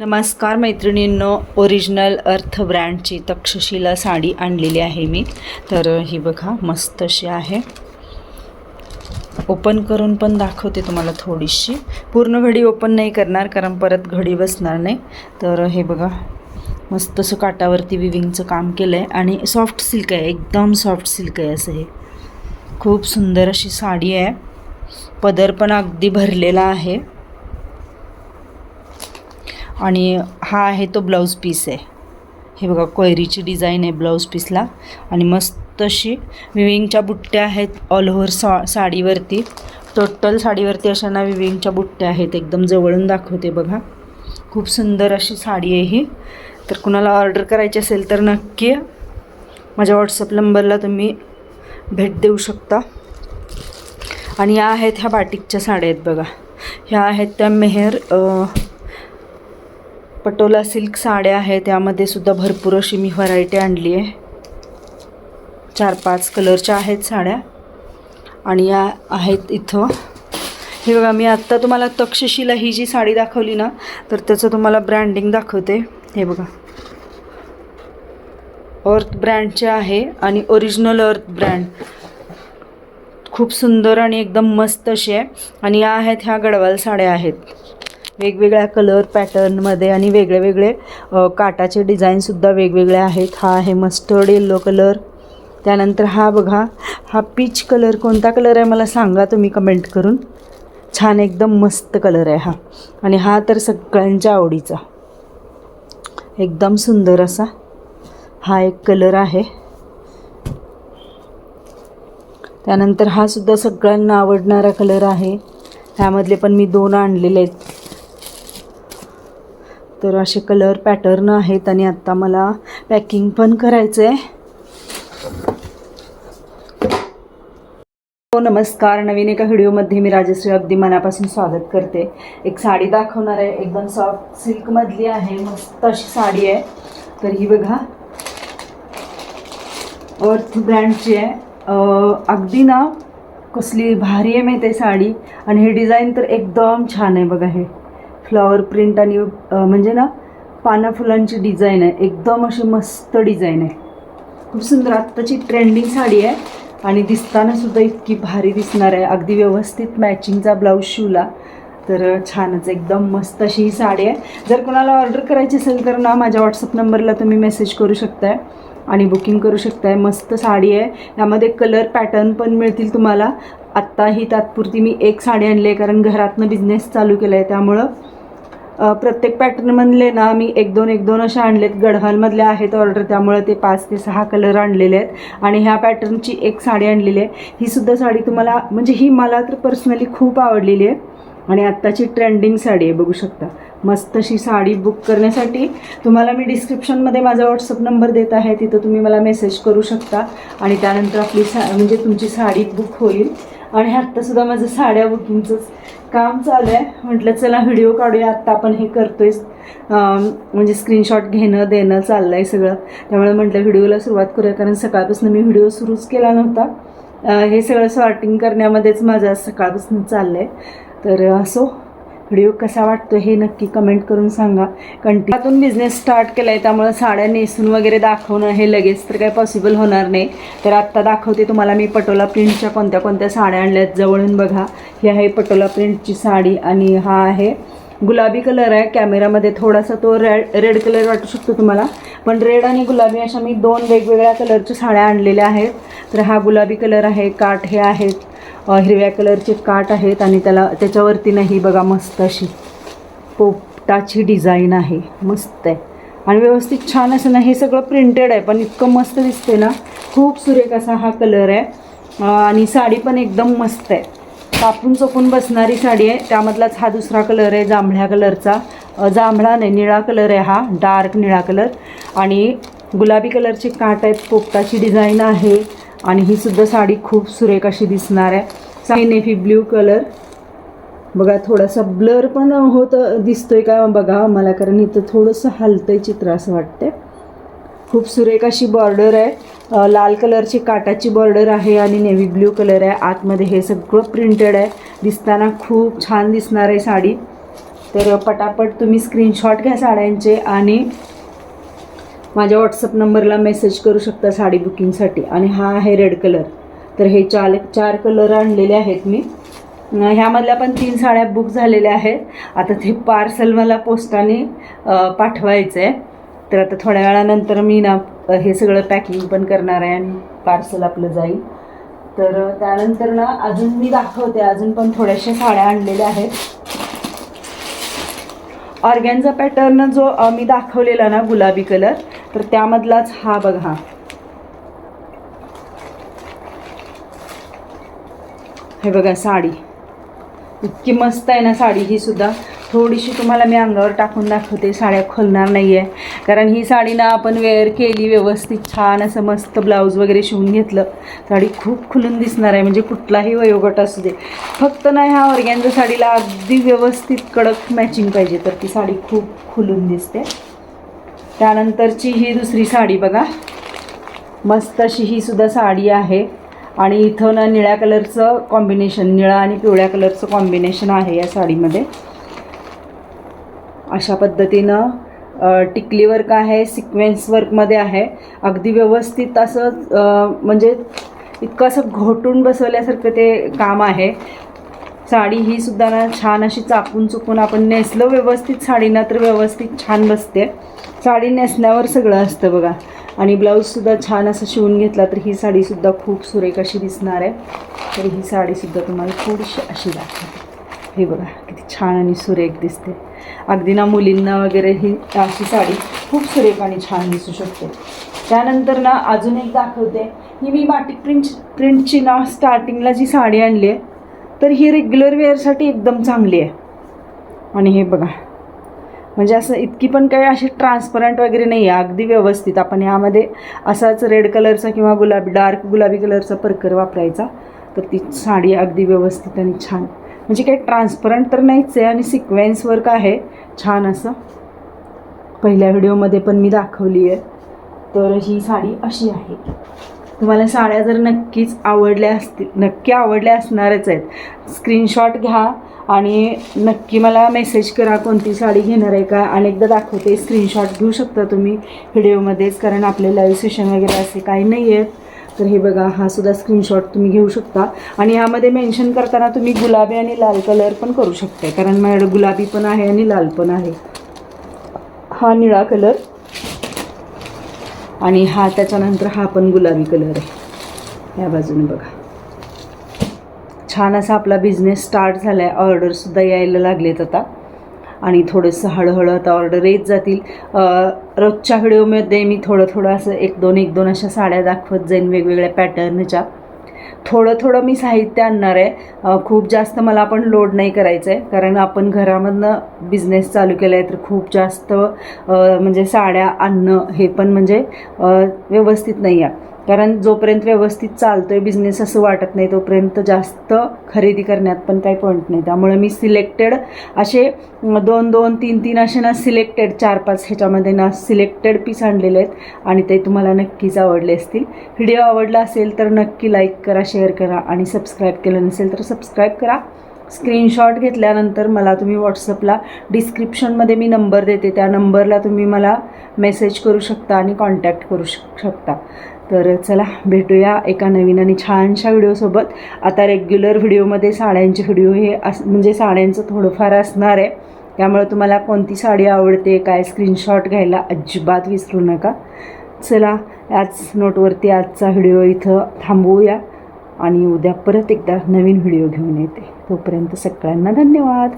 नमस्कार मैत्रिणींनो ओरिजिनल अर्थ ब्रँडची तक्षशिला साडी आणलेली आहे मी. तर ही बघा मस्त अशी आहे. ओपन करून पण दाखवते तुम्हाला थोडीशी. पूर्ण घडी ओपन नाही करणार कारण परत घडी बसणार नाही. तर हे बघा मस्त असं काटावरती विविंगचं काम केलं आहे आणि सॉफ्ट सिल्क आहे एकदम सॉफ्ट सिल्क आहे असं हे. खूप सुंदर अशी साडी आहे. पदर पण अगदी भरलेला आहे. आणि हा आहे तो ब्लाऊज पीस आहे. हे बघा कोयरीची डिझाईन आहे ब्लाऊज पीसला. आणि मस्त अशी विविंगच्या बुट्ट्या आहेत ऑल ओव्हर सा साडीवरती. टोटल साडीवरती अशा ना विविंगच्या बुट्ट्या आहेत. एकदम जवळून दाखवते बघा. खूप सुंदर अशी साडी आहे ही. तर कुणाला ऑर्डर करायची असेल तर नक्की माझ्या व्हॉट्सअप नंबरला तुम्ही भेट देऊ शकता. आणि या आहेत ह्या बाटिकच्या साड्या आहेत बघा. ह्या आहेत त्या मेहर पटोला सिल्क साड्या आहेत त्यामध्ये सुद्धा भरपूर अशी मी व्हरायटी आणली आहे. चार पाच कलरच्या आहेत साड्या. आणि या आहेत इथं. हे बघा मी आत्ता तुम्हाला तक्षशिला ही जी साडी दाखवली ना तर त्याचं तुम्हाला ब्रँडिंग दाखवते. हे बघा. अर्थ ब्रँडचे आहे आणि ओरिजिनल अर्थ ब्रँड खूप सुंदर आणि एकदम मस्त अशी आहे. आणि या आहेत ह्या गडवाल साड्या आहेत. वेगवेगळ्या कलर पॅटर्नमध्ये आणि वेगळे वेगळे काटाचे डिझाईनसुद्धा वेगवेगळे आहेत. हा आहे मस्टर्ड येल्लो कलर त्यानंतर हा बघा हा पीच कलर कोणता कलर आहे मला सांगा तुम्ही कमेंट करून. छान एकदम मस्त कलर आहे हा. आणि हा तर सगळ्यांच्या आवडीचा. एकदम सुंदर असा हा एक कलर आहे. त्यानंतर हा सुद्धा सगळ्यांना आवडणारा कलर आहे. ह्यामधले पण मी दोन आणलेले आहेत. तर असे कलर पॅटर्न आहेत आणि आत्ता मला पॅकिंग पण करायचं आहे हो नमस्कार. नवीन एका व्हिडिओमध्ये मी राजश्री अगदी मनापासून स्वागत करते. एक साडी दाखवणार आहे. एकदम सॉफ्ट सिल्कमधली आहे. मस्त अशी साडी आहे. तर ही बघा. अर्थ ब्रँडची आहे. अगदी ना कसली भारी आहे माहिती आहे साडी. आणि हे डिझाईन तर एकदम छान आहे बघा हे. फ्लॉवर प्रिंट आणि म्हणजे ना पाना फुलांची डिझाईन आहे. एकदम अशी मस्त डिझाईन आहे. खूप सुंदर आत्ताची ट्रेंडिंग साडी आहे आणि दिसताना सुद्धा इतकी भारी दिसणार आहे. अगदी व्यवस्थित मॅचिंगचा ब्लाऊज शिवला तर छानच एकदम मस्त अशी ही साडी आहे. जर कोणाला ऑर्डर करायची असेल तर ना माझ्या व्हॉट्सअप नंबरला तुम्ही मेसेज करू शकताय आणि बुकिंग करू शकताय. मस्त साडी आहे. यामध्ये कलर पॅटर्न पण मिळतील तुम्हाला. आत्ता ही तात्पुरती मी एक साडी आणली आहे कारण घरातनं बिझनेस चालू केला आहे त्यामुळं. प्रत्येक पॅटर्नमधले ना मी एक दोन एक दोन अशा आणलेत. गढवालमधल्या आहेत ऑर्डर त्यामुळे ते पाच ते सहा कलर आणलेले आहेत. आणि ह्या पॅटर्नची एक साडी आणलेली आहे. ही सुद्धा साडी तुम्हाला म्हणजे ही मला तर पर्सनली खूप आवडलेली आहे. आणि आत्ताची ट्रेंडिंग साडी आहे बघू शकता. मस्त अशी साडी बुक करण्यासाठी तुम्हाला मी डिस्क्रिप्शनमध्ये माझा व्हॉट्सअप नंबर देत आहे. तिथं तुम्ही मला मेसेज करू शकता. आणि त्यानंतर आपली सा म्हणजे तुमची साडी बुक होईल. आणि आत्तासुद्धा माझं साड्या बुकिंगचंच काम चालू आहे. म्हटलं चला व्हिडिओ काढूया. आत्ता आपण हे करतो आहे म्हणजे स्क्रीनशॉट घेणं देणं चाललं आहे सगळं. त्यामुळे म्हटलं व्हिडिओला सुरुवात करूया. कारण सकाळपासून मी व्हिडिओ सुरूच केला नव्हता. हे सगळं सॉर्टिंग करण्यामध्येच माझं आज सकाळपासून चाललं आहे तर असो. व्हिडिओ कसा वाटतो हे नक्की कमेंट करून सांगा. कंटिन्यूतून बिझनेस स्टार्ट केला आहे त्यामुळं साड्या नेसून वगैरे दाखवणं हे लगेच तर काही पॉसिबल होणार नाही. तर आत्ता दाखवते तुम्हाला मी पटोला प्रिंटच्या कोणत्या कोणत्या साड्या आणल्यात जवळून बघा. ही आहे पटोला प्रिंटची साडी आणि हा आहे गुलाबी कलर आहे. कॅमेरामध्ये थोडासा तो रेड रेड कलर वाटू शकतो तुम्हाला. पण रेड आणि गुलाबी अशा मी दोन वेगवेगळ्या कलरच्या साड्या आणलेल्या आहेत. तर हा गुलाबी कलर आहे काठ हे आहेत. हिरव्या कलरचे काठ आहेत आणि त्याला त्याच्यावरती नाही बघा मस्त अशी पोपटाची डिझाईन आहे. मस्त आहे. आणि व्यवस्थित छान असं ना हे सगळं प्रिंटेड आहे पण इतकं मस्त दिसते ना. खूप सुरेख असा हा कलर आहे. आणि साडी पण एकदम मस्त आहे. कापून चोपून बसणारी साडी आहे. त्यामधलाच हा दुसरा कलर आहे जांभळ्या कलरचा जांभळा नाही निळा कलर आहे हा डार्क निळा कलर आणि गुलाबी कलरचे काठ आहेत पोपटाची डिझाईन आहे. आणि ही सुद्धा साडी खूप सुरेख अशी दिसणार आहे. Sari navy blue colour. बघा थोडासा ब्लर पण होत दिसतोय का बघा मला कारण इथं थोडंसं हलतंय चित्र असं वाटतंय. खूप सुरेख अशी बॉर्डर आहे. लाल कलरची काटाची बॉर्डर आहे आणि नेव्ही ब्ल्यू कलर आहे. आतमध्ये हे सगळं प्रिंटेड आहे. दिसताना खूप छान दिसणार आहे साडी. तर पटापट तुम्ही स्क्रीनशॉट घ्या साड्यांचे आणि माझ्या व्हॉट्सअप नंबरला मेसेज करू शकता साडी बुकिंगसाठी आणि हा आहे रेड कलर तर हे चार चार कलर आणलेले आहेत मी. ह्यामधल्या पण तीन साड्या बुक झालेल्या आहेत. आता ते पार्सल मला पोस्टाने पाठवायचं आहे तर आता थोड्या वेळानंतर मी ना हे सगळं पॅकिंग पण करणार आहे आणि पार्सल आपलं जाईल. तर त्यानंतर ना अजून मी दाखवते. अजून पण थोड्याशा साड्या आणलेल्या आहेत. ऑर्गॅनचा पॅटर्न जो मी दाखवलेला ना गुलाबी कलर तर त्यामधलाच हा बघा. हे बघा साडी. इतकी मस्त आहे ना साडी ही सुद्धा. थोडीशी तुम्हाला मी अंगावर टाकून दाखवते साड्या खोलणार नाही आहे कारण ही साडी ना आपण वेअर केली व्यवस्थित छान असं मस्त ब्लाऊज वगैरे शिवून घेतलं. साडी खूप खुलून दिसणार आहे म्हणजे कुठलाही वयोगट असू दे. फक्त ना ह्या ऑर्गॅनच्या साडीला अगदी व्यवस्थित कडक मॅचिंग पाहिजे तर ती साडी खूप खुलून दिसते. त्यानंतरची ही दुसरी साडी बघा. मस्त अशी ही सुद्धा साडी आहे. आणि इथं ना निळ्या कलरचं कॉम्बिनेशन निळा आणि पिवळ्या कलरचं कॉम्बिनेशन आहे या साडीमध्ये. अशा पद्धतीनं टिकली वर्क आहे सिक्वेन्स वर्कमध्ये आहे. अगदी व्यवस्थित असं म्हणजे इतकं असं घोटून बसवल्यासारखं ते काम आहे. साडी ही सुद्धा ना छान अशी चापून चुकून आपण नेसलं व्यवस्थित साडी ना तर व्यवस्थित छान बसते. साडी नेसण्यावर सगळं असतं बघा. आणि ब्लाऊजसुद्धा छान असं शिवून घेतला तर ही साडीसुद्धा खूप सुरेख अशी दिसणार आहे. तर ही साडीसुद्धा तुम्हाला थोडीशी अशी दाखवते. हे बघा किती छान आणि सुरेख दिसते. अगदी ना मुलींना वगैरे ही अशी साडी खूप सुरेख आणि छान दिसू शकते. त्यानंतर ना अजून एक दाखवते. ही मी बाटिक प्रिंट प्रिंटची ना स्टार्टिंगला जी साडी आणली आहे तर ही रेग्युलर वेअरसाठी एकदम चांगली आहे. आणि हे बघा म्हणजे असं इतकी पण काही अशी ट्रान्सपरंट वगैरे नाही आहे अगदी व्यवस्थित. आपण यामध्ये असाच रेड कलरचा किंवा गुलाबी डार्क गुलाबी कलरचा परकर वापरायचा. तर ती साडी अगदी व्यवस्थित आणि छान. म्हणजे काही ट्रान्सपरंट तर नाहीच आहे आणि सिक्वेन्स वर्क आहे. छान असं. पहिल्या व्हिडिओमध्ये पण मी दाखवली आहे. तर ही साडी अशी आहे. तुम्हाला साड्या जर नक्कीच आवडल्या असतील नक्की आवडल्या असणारच आहेत. स्क्रीनशॉट घ्या. आणि नक्की मला मेसेज करा कोणती साडी घेणार आहे का. अनेकदा दाखवते स्क्रीनशॉट घेऊ शकता तुम्ही व्हिडिओमध्येच कारण आपले लाईव्ह सेशन वगैरे असे काही नाही आहेत तर हे बघा हा सुद्धा स्क्रीनशॉट तुम्ही घेऊ शकता. आणि ह्यामध्ये मेन्शन करताना तुम्ही गुलाबी आणि लाल कलर पण करू शकता. कारण माझ्याकडे गुलाबी पण आहे आणि लाल पण आहे. हा निळा कलर आणि हा त्याच्यानंतर हा पण गुलाबी कलर आहे. या बाजूने बघा. छान असा आपला बिझनेस स्टार्ट झाला आहे ऑर्डरसुद्धा यायला लागलेत आता. आणि थोडंसं हळूहळू आता ऑर्डर येत जातील. रोजच्या व्हिडिओमध्ये मी थोडं थोडं असं एक दोन एक दोन अशा साड्या दाखवत जाईन वेगवेगळ्या पॅटर्नच्या थोडं थोडं मी साहित्य आणणार आहे. खूप जास्त मला पण लोड नाही करायचं आहे कारण आपण घरामधनं बिझनेस चालू केला आहे तर खूप जास्त म्हणजे साड्या आणणं हे पण म्हणजे व्यवस्थित नाही आहे कारण जोपर्यंत व्यवस्थित चालतो आहे बिझनेस असं वाटत नाही तोपर्यंत जास्त खरेदी करण्यात पण काही पॉईंट नाही. त्यामुळे मी सिलेक्टेड असे दोन दोन तीन तीन असे ना सिलेक्टेड चार पाच ह्याच्यामध्ये ना सिलेक्टेड पीस आणलेले आहेत आणि ते तुम्हाला नक्कीच आवडले असतील. व्हिडिओ आवडला असेल तर नक्की लाईक करा शेअर करा आणि सबस्क्राईब केलं नसेल तर सबस्क्राईब करा. स्क्रीनशॉट घेतल्यानंतर मला तुम्ही व्हॉट्सअपला डिस्क्रिप्शनमध्ये मी नंबर देते. त्या नंबरला तुम्ही मला मेसेज करू शकता आणि कॉन्टॅक्ट करू शक शकता. तर चला भेटूया एका नवीन आणि छानशा व्हिडिओसोबत. आता रेग्युलर व्हिडिओमध्ये साड्यांचे व्हिडिओ हे अस म्हणजे साड्यांचं थोडंफार असणार आहे. त्यामुळे तुम्हाला कोणती साडी आवडते काय स्क्रीनशॉट घ्यायला अजिबात विसरू नका. चला याच नोटवरती आजचा व्हिडिओ इथं थांबवूया आणि उद्या परत एकदा नवीन व्हिडिओ घेऊन येते. तोपर्यंत सगळ्यांना धन्यवाद.